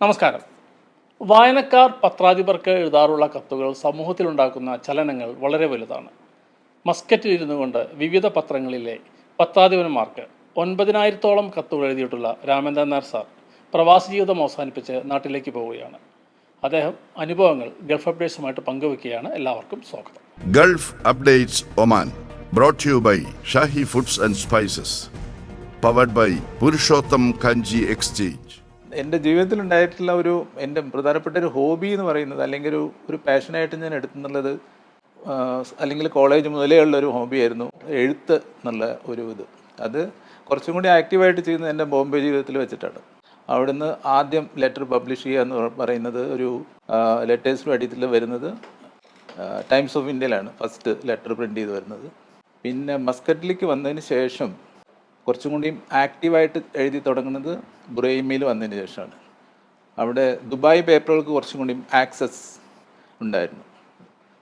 നമസ്കാരം. വായനക്കാർ പത്രാധിപർക്ക് എഴുതാറുള്ള കത്തുകൾ സമൂഹത്തിലുണ്ടാക്കുന്ന ചലനങ്ങൾ വളരെ വലുതാണ്. മസ്കറ്റിൽ ഇരുന്നു കൊണ്ട് വിവിധ പത്രങ്ങളിലെ പത്രാധിപന്മാർക്ക് ഒൻപതിനായിരത്തോളം കത്തുകൾ എഴുതിയിട്ടുള്ള രാമേന്ദ്രൻ നായർ സാർ പ്രവാസി ജീവിതം അവസാനിപ്പിച്ച് നാട്ടിലേക്ക് പോവുകയാണ്. അദ്ദേഹം അനുഭവങ്ങൾ ഗൾഫ് അപ്ഡേറ്റ്സുമായിട്ട് പങ്കുവെക്കുകയാണ്. എല്ലാവർക്കും സ്വാഗതം. Gulf updates Oman brought you by Shahi foods and spices powered by Purushottam Kanji exchange എന്റെ ജീവിതത്തിൽ ഉണ്ടായിട്ടുള്ള ഒരു എന്റെ പ്രധാനപ്പെട്ട ഒരു ഹോബി എന്ന് പറയുന്നത് അല്ലെങ്കിൽ ഒരു ഒരു പാഷനായിട്ട് ഞാൻ എടുത്തുന്നുള്ളത് അല്ലെങ്കിൽ കോളേജ് മുതലേ ഉള്ള ഒരു ഹോബിയായിരുന്നു എഴുത്ത് എന്നുള്ള ഒരു ഇത്. അത് കുറച്ചും കൂടി ആക്റ്റീവായിട്ട് ചെയ്യുന്നത് എന്റെ ബോംബെ ജീവിതത്തിൽ വെച്ചിട്ടാണ്. അവിടുന്ന് ആദ്യം ലെറ്റർ പബ്ലിഷ് ചെയ്യുക എന്ന് പറയുന്നത് ഒരു ലെറ്റേഴ്സ് അടിയത്തിൽ വരുന്നത് ടൈംസ് ഓഫ് ഇന്ത്യയിലാണ് ഫസ്റ്റ് ലെറ്റർ പ്രിന്റ് ചെയ്ത് വരുന്നത്. പിന്നെ മസ്കറ്റിലേക്ക് വന്നതിന് ശേഷം കുറച്ചും കൂടി ആക്റ്റീവായിട്ട് എഴുതി തുടങ്ങുന്നത് ബുറൈമയിൽ വന്നതിന് ശേഷമാണ്. അവിടെ ദുബായ് പേപ്പറുകൾക്ക് കുറച്ചും കൂടി ആക്സസ് ഉണ്ടായിരുന്നു.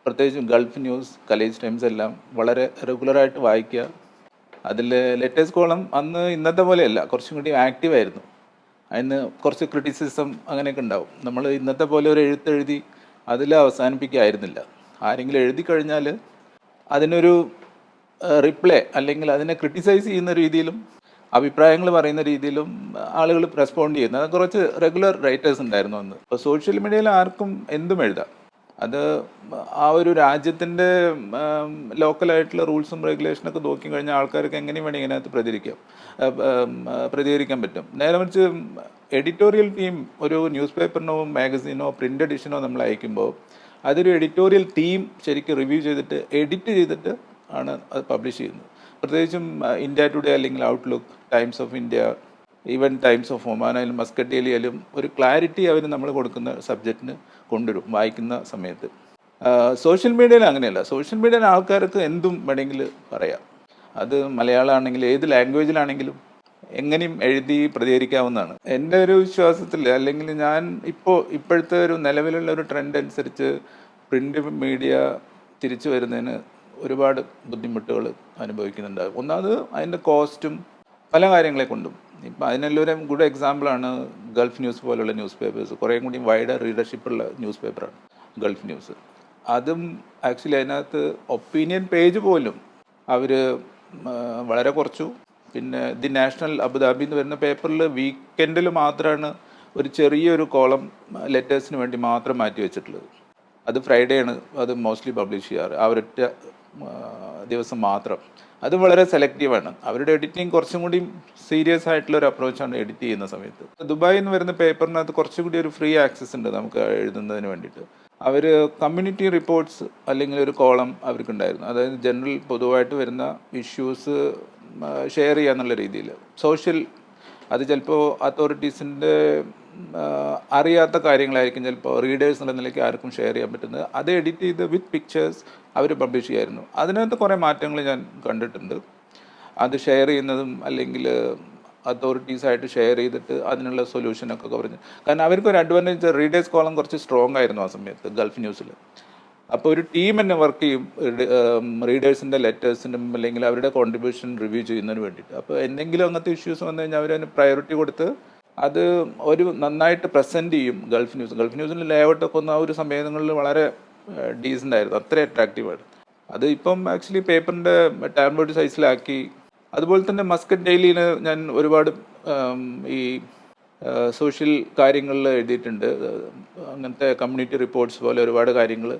പ്രത്യേകിച്ചും ഗൾഫ് ന്യൂസ് കലേജ് ടൈംസ് എല്ലാം വളരെ റെഗുലറായിട്ട് വായിക്കുക. അതിൽ ലെറ്റേഴ്സ് കോളം അന്ന് ഇന്നത്തെ പോലെയല്ല കുറച്ചും കൂടി ആക്റ്റീവായിരുന്നു അതിന് കുറച്ച് ക്രിറ്റിസിസം അങ്ങനെയൊക്കെ ഉണ്ടാവും. നമ്മൾ ഇന്നത്തെ പോലെ ഒരു എഴുത്തെഴുതി അതിൽ അവസാനിപ്പിക്കുകയായിരുന്നില്ല ആരെങ്കിലും എഴുതി കഴിഞ്ഞാൽ അതിനൊരു റിപ്ലൈ അല്ലെങ്കിൽ അതിനെ ക്രിട്ടിസൈസ് ചെയ്യുന്ന രീതിയിലും അഭിപ്രായങ്ങൾ പറയുന്ന രീതിയിലും ആളുകൾ റെസ്പോണ്ട് ചെയ്യുന്നത് കുറച്ച് റെഗുലർ റൈറ്റേഴ്സ് ഉണ്ടായിരുന്നു അന്ന്. ഇപ്പോൾ സോഷ്യൽ മീഡിയയിൽ ആർക്കും എന്തും എഴുതാം. അത് ആ ഒരു രാജ്യത്തിന്റെ ലോക്കലായിട്ടുള്ള റൂൾസും റെഗുലേഷനൊക്കെ നോക്കി കഴിഞ്ഞാൽ ആൾക്കാർക്ക് എങ്ങനെയും വേണമെങ്കിൽ ഇതിനകത്ത് പ്രതികരിക്കാം. പ്രതികരിക്കാൻ പറ്റും. നേരെ മറിച്ച് എഡിറ്റോറിയൽ ടീം ഒരു ന്യൂസ് പേപ്പറിനോ മാഗസീനോ പ്രിന്റ് എഡിഷനോ നമ്മൾ അയക്കുമ്പോൾ അതൊരു എഡിറ്റോറിയൽ ടീം ശരിക്കും റിവ്യൂ ചെയ്തിട്ട് എഡിറ്റ് ചെയ്തിട്ട് ആണ് അത് പബ്ലിഷ് ചെയ്യുന്നത്. പ്രത്യേകിച്ചും ഇന്ത്യ ടുഡേ അല്ലെങ്കിൽ Outlook Times of India even Times of Oman ആയാലും മസ്കറ്റ് ആയാലും ഒരു ക്ലാരിറ്റി അവർ നമ്മൾ കൊടുക്കുന്ന സബ്ജക്റ്റിന് കൊണ്ടുവരും വായിക്കുന്ന സമയത്ത്. സോഷ്യൽ മീഡിയയിൽ അങ്ങനെയല്ല. സോഷ്യൽ മീഡിയയിൽ ആൾക്കാർക്ക് എന്തും വേണമെങ്കിൽ പറയാം. അത് മലയാളമാണെങ്കിൽ ഏത് ലാംഗ്വേജിലാണെങ്കിലും എങ്ങനെയും എഴുതി പ്രതികരിക്കാവുന്നതാണ്. എന്റെ ഒരു വിശ്വാസത്തിൽ അല്ലെങ്കിൽ ഞാൻ ഇപ്പോൾ ഇപ്പോഴത്തെ ഒരു നിലവിലുള്ള ഒരു ട്രെൻഡ് അനുസരിച്ച് പ്രിന്റ് മീഡിയ തിരിച്ചു വരുന്നതിന് ഒരുപാട് ബുദ്ധിമുട്ടുകൾ അനുഭവിക്കുന്നുണ്ടാകും ഒന്നാമത് അതിന്റെ കോസ്റ്റും പല കാര്യങ്ങളെ കൊണ്ടും. ഇപ്പം അതിനെല്ലാം ഒരു ഗുഡ് എക്സാമ്പിളാണ് ഗൾഫ് ന്യൂസ് പോലുള്ള ന്യൂസ് പേപ്പേഴ്സ് കുറേ കൂടി വൈഡർ റീഡർഷിപ്പുള്ള ന്യൂസ് പേപ്പറാണ് ഗൾഫ് ന്യൂസ് അതും ആക്ച്വലി അതിനകത്ത് ഒപ്പീനിയൻ പേജ് പോലും അവർ വളരെ കുറച്ചു. പിന്നെ ദി നാഷണൽ അബുദാബി എന്ന് വരുന്ന പേപ്പറിൽ വീക്കെൻഡിൽ മാത്രമാണ് ഒരു ചെറിയൊരു കോളം ലെറ്റേഴ്സിന് വേണ്ടി മാത്രം മാറ്റി വെച്ചിട്ടുള്ളത്. അത് ഫ്രൈഡേ ആണ് അത് മോസ്റ്റ്ലി പബ്ലിഷ് ചെയ്യാറ്. ആ, ദിവസം മാത്രം. അത് വളരെ സെലക്റ്റീവാണ് അവരുടെ എഡിറ്റിംഗ് കുറച്ചും കൂടി സീരിയസ് ആയിട്ടുള്ള ഒരു അപ്രോച്ചാണ് എഡിറ്റ് ചെയ്യുന്ന സമയത്ത്. ദുബായിൽ നിന്ന് വരുന്ന പേപ്പറിനകത്ത് കുറച്ചും കൂടി ഒരു ഫ്രീ ആക്സസ് ഉണ്ട് നമുക്ക് എഴുതുന്നതിന് വേണ്ടിയിട്ട്. അവർ കമ്മ്യൂണിറ്റി റിപ്പോർട്ട്സ് അല്ലെങ്കിൽ ഒരു കോളം അവർക്കുണ്ടായിരുന്നു. അതായത് ജനറൽ പൊതുവായിട്ട് വരുന്ന ഇഷ്യൂസ് ഷെയർ ചെയ്യാന്നുള്ള രീതിയിൽ സോഷ്യൽ അത് ചിലപ്പോൾ അതോറിറ്റീസിന്റെ അറിയാത്ത കാര്യങ്ങളായിരിക്കും ചിലപ്പോൾ റീഡേഴ്സ് എന്നുള്ള നിലയ്ക്ക് ആർക്കും ഷെയർ ചെയ്യാൻ പറ്റുന്നത്. അത് എഡിറ്റ് ചെയ്ത് വിത്ത് പിക്ചേഴ്സ് അവർ പബ്ലിഷ് ചെയ്യായിരുന്നു. അതിനകത്ത് കുറേ മാറ്റങ്ങൾ ഞാൻ കണ്ടിട്ടുണ്ട്. അത് ഷെയർ ചെയ്യുന്നതും അല്ലെങ്കിൽ അതോറിറ്റീസായിട്ട് ഷെയർ ചെയ്തിട്ട് അതിനുള്ള സൊല്യൂഷനൊക്കെ പറഞ്ഞു കാരണം അവർക്കൊരു അഡ്വാന്റേജ് റീഡേഴ്സ് കോളം കുറച്ച് സ്ട്രോങ് ആയിരുന്നു ആ സമയത്ത് ഗൾഫ് ന്യൂസിൽ അപ്പോൾ ഒരു ടീം തന്നെ വർക്ക് ചെയ്യും റീഡേഴ്സിന്റെ ലെറ്റേഴ്സിനും അല്ലെങ്കിൽ അവരുടെ കോൺട്രിബ്യൂഷൻ റിവ്യൂ ചെയ്യുന്നതിന് വേണ്ടിയിട്ട്. അപ്പോൾ എന്തെങ്കിലും അങ്ങനത്തെ ഇഷ്യൂസ് വന്നു കഴിഞ്ഞാൽ അവരതിന് പ്രയോറിറ്റി കൊടുത്ത് അത് ഒരു നന്നായിട്ട് പ്രസന്റ് ചെയ്യും ഗൾഫ് ന്യൂസ്. ഗൾഫ് ന്യൂസിൽ ലേഔട്ടൊക്കെ ഒന്ന് ആ ഒരു സമയങ്ങളിൽ വളരെ ഡീസന്റ് ആയിരുന്നു. അത്ര അട്രാക്റ്റീവായിരുന്നു അത് ഇപ്പം ആക്ച്വലി പേപ്പറിന്റെ ടാബ്ലോയിഡ് സൈസിലാക്കി അതുപോലെ തന്നെ മസ്കറ്റ് ഡെയിലിന് ഞാൻ ഒരുപാട് ഈ സോഷ്യൽ കാര്യങ്ങളിൽ എഴുതിയിട്ടുണ്ട്. അങ്ങനത്തെ കമ്മ്യൂണിറ്റി റിപ്പോർട്ട്സ് പോലെ ഒരുപാട് കാര്യങ്ങൾ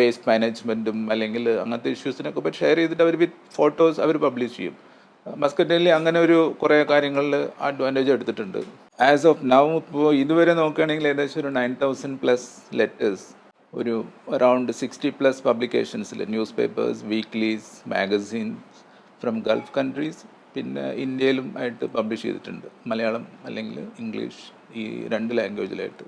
വേസ്റ്റ് മാനേജ്മെന്റും അല്ലെങ്കിൽ അങ്ങനത്തെ ഇഷ്യൂസിനൊക്കെ പറ്റി ഷെയർ ചെയ്തിട്ട് അവർ വിത്ത് ഫോട്ടോസ് അവർ പബ്ലിഷ് ചെയ്യും. മസ്കറ്റ് ഡെയിലി അങ്ങനെ ഒരു കുറേ കാര്യങ്ങളിൽ അഡ്വാന്റേജ് എടുത്തിട്ടുണ്ട്. ആസ് ഓഫ് നൗ ഇപ്പോൾ ഇതുവരെ നോക്കുകയാണെങ്കിൽ ഏകദേശം ഒരു നയൻ തൗസൻഡ് പ്ലസ് ലെറ്റേഴ്സ് ഒരു around sixty plus പബ്ലിക്കേഷൻസിൽ newspapers weeklies magazines from Gulf countries പിന്നെ ഇന്ത്യയിലും ആയിട്ട് പബ്ലിഷ് ചെയ്തിട്ടുണ്ട്. മലയാളം അല്ലെങ്കിൽ ഇംഗ്ലീഷ് ഈ രണ്ട് ലാംഗ്വേജിലായിട്ട്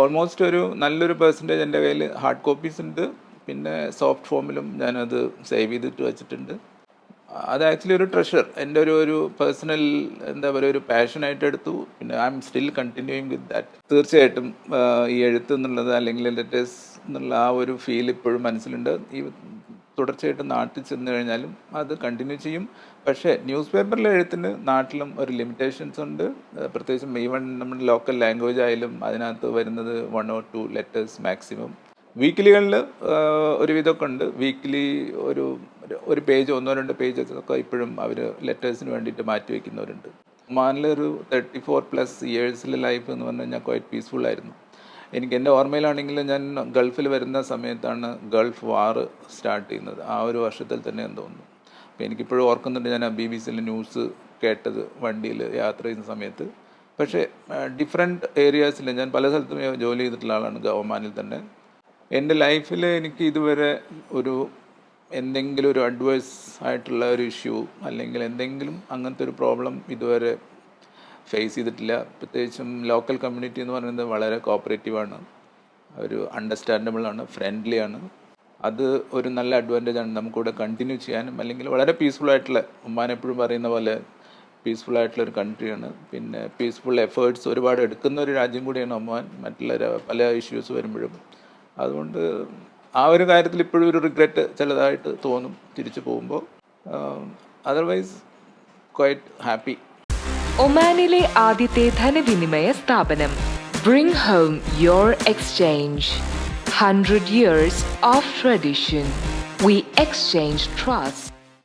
ഓൾമോസ്റ്റ് ഒരു നല്ലൊരു പെർസെന്റേജ് എന്റെ കയ്യിൽ ഹാർഡ് കോപ്പീസ് ഉണ്ട്. പിന്നെ സോഫ്റ്റ് ഫോമിലും ഞാനത് സേവ് ചെയ്തിട്ട് വെച്ചിട്ടുണ്ട്. അത് ആക്ച്വലി ഒരു ട്രഷർ എന്റെ ഒരു ഒരു പേഴ്സണൽ എന്താ പറയുക ഒരു പാഷനായിട്ട് എടുത്തു. പിന്നെ I am still continuing with that തീർച്ചയായിട്ടും ഈ എഴുത്ത് എന്നുള്ളത് അല്ലെങ്കിൽ ലെറ്റേഴ്സ് എന്നുള്ള ആ ഒരു ഫീൽ ഇപ്പോഴും മനസ്സിലുണ്ട്. ഈ തുടർച്ചയായിട്ട് നാട്ടിൽ ചെന്ന് കഴിഞ്ഞാലും അത് കണ്ടിന്യൂ ചെയ്യും. പക്ഷേ ന്യൂസ് പേപ്പറിലെ എഴുത്തിന് നാട്ടിലും ഒരു ലിമിറ്റേഷൻസ് ഉണ്ട്. പ്രത്യേകിച്ചും ഈവൺ നമ്മുടെ ലോക്കൽ ലാംഗ്വേജ് ആയാലും അതിനകത്ത് വരുന്നത് one or two letters maximum വീക്കിലികളിൽ ഒരുവിധമൊക്കെ ഉണ്ട്. വീക്കിലി ഒരു ഒരു പേജ് ഒന്നോ രണ്ടോ പേജ് ഒക്കെ ഇപ്പോഴും അവർ ലെറ്റേഴ്സിന് വേണ്ടിയിട്ട് മാറ്റി വയ്ക്കുന്നവരുണ്ട് മാനിലൊരു തേർട്ടി ഫോർ പ്ലസ് ഇയേഴ്സിലെ ലൈഫ് എന്ന് പറഞ്ഞു കഴിഞ്ഞാൽ ക്വൈറ്റ് പീസ്ഫുൾ ആയിരുന്നു. എനിക്ക് എന്റെ ഓർമ്മയിലാണെങ്കിൽ ഞാൻ ഗൾഫിൽ വരുന്ന സമയത്താണ് ഗൾഫ് വാറ് സ്റ്റാർട്ട് ചെയ്യുന്നത്. ആ ഒരു വർഷത്തിൽ തന്നെ എന്ന് തോന്നുന്നു. അപ്പോൾ എനിക്കിപ്പോഴും ഓർക്കുന്നുണ്ട് ഞാൻ ബി ബി സിയിലെ ന്യൂസ് കേട്ടത് വണ്ടിയിൽ യാത്ര ചെയ്യുന്ന സമയത്ത്. പക്ഷേ ഡിഫറെന്റ് ഏരിയാസിൽ ഞാൻ പല സ്ഥലത്തും ജോലി ചെയ്തിട്ടുള്ള ആളാണ് ഗവമാനിൽ തന്നെ. എന്റെ ലൈഫിൽ എനിക്ക് ഇതുവരെ ഒരു എന്തെങ്കിലും ഒരു അഡ്വൈസ് ആയിട്ടുള്ള ഒരു ഇഷ്യൂ അല്ലെങ്കിൽ എന്തെങ്കിലും അങ്ങനത്തെ ഒരു പ്രോബ്ലം ഇതുവരെ ഫേസ് ചെയ്തിട്ടില്ല. പ്രത്യേകിച്ചും ലോക്കൽ കമ്മ്യൂണിറ്റി എന്ന് പറയുന്നത് വളരെ കോപ്പറേറ്റീവാണ് ഒരു അണ്ടർസ്റ്റാൻഡബിളാണ് ഫ്രണ്ട്ലി ആണ് അത് ഒരു നല്ല അഡ്വാന്റേജ് ആണ്. നമുക്കിവിടെ കണ്ടിന്യൂ ചെയ്യാനും അല്ലെങ്കിൽ വളരെ പീസ്ഫുൾ ആയിട്ടുള്ള ഉമ്മാൻ എപ്പോഴും പറയുന്ന പോലെ പീസ്ഫുൾ ആയിട്ടുള്ള ഒരു കൺട്രിയാണ് പിന്നെ പീസ്ഫുൾ എഫേർട്സ് ഒരുപാട് എടുക്കുന്ന ഒരു രാജ്യം കൂടിയാണ് ഒമാൻ. മറ്റുള്ള പല ഇഷ്യൂസ് വരുമ്പോഴും. അതുകൊണ്ട് ആ ഒരു കാര്യത്തിൽ ഇപ്പോഴും ഒരു റിഗ്രറ്റ് ചിലതായിട്ട് തോന്നും തിരിച്ചു പോകുമ്പോൾ. അതർവൈസ് ക്വൈറ്റ് ഹാപ്പി ഒമാനിലെ ആദ്യത്തെ ധനവിനിമയ സ്ഥാപനം. Bring home your exchange hundred years of tradition we exchange trust